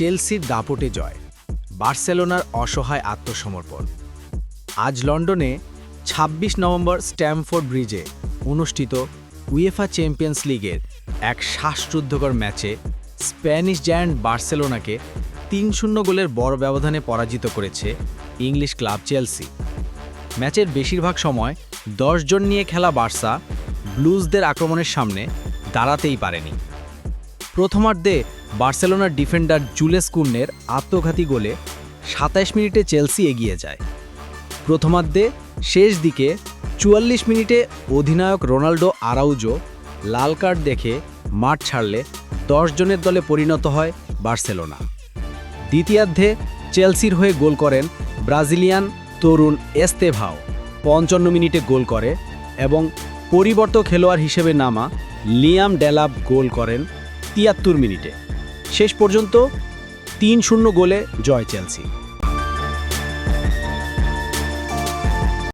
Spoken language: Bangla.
চেলসির দাপটে জয়, বার্সেলোনার অসহায় আত্মসমর্পণ। আজ লন্ডনে ২৬ নভেম্বর স্ট্যামফোর্ড ব্রিজে অনুষ্ঠিত উয়েফা চ্যাম্পিয়ন্স লিগের এক শ্বাসরুদ্ধকর ম্যাচে স্প্যানিশ জায়ান্ট বার্সেলোনাকে তিন শূন্য গোলের বড় ব্যবধানে পরাজিত করেছে ইংলিশ ক্লাব চেলসি। ম্যাচের বেশিরভাগ সময় দশজন নিয়ে খেলা বার্সা ব্লুজদের আক্রমণের সামনে দাঁড়াতেই পারেনি। প্রথমার্ধে বার্সেলোনার ডিফেন্ডার জুলেস কুন্নের আত্মঘাতী গোলে সাতাইশ মিনিটে চেলসি এগিয়ে যায়। প্রথমার্ধে শেষ দিকে চুয়াল্লিশ মিনিটে অধিনায়ক রোনাল্ডো আরাউজো লাল কার্ড দেখে মাঠ ছাড়লে দশ জনের দলে পরিণত হয় বার্সেলোনা। দ্বিতীয়ার্ধে চেলসির হয়ে গোল করেন ব্রাজিলিয়ান তরুণ এস্তেভাও। পঞ্চান্ন মিনিটে গোল করে এবং পরিবর্তক খেলোয়াড় হিসেবে নামা লিয়াম ডেলাব গোল করেন তিয়াত্তর মিনিটে। শেষ পর্যন্ত তিন শূন্য গোলে জয় চেলসি।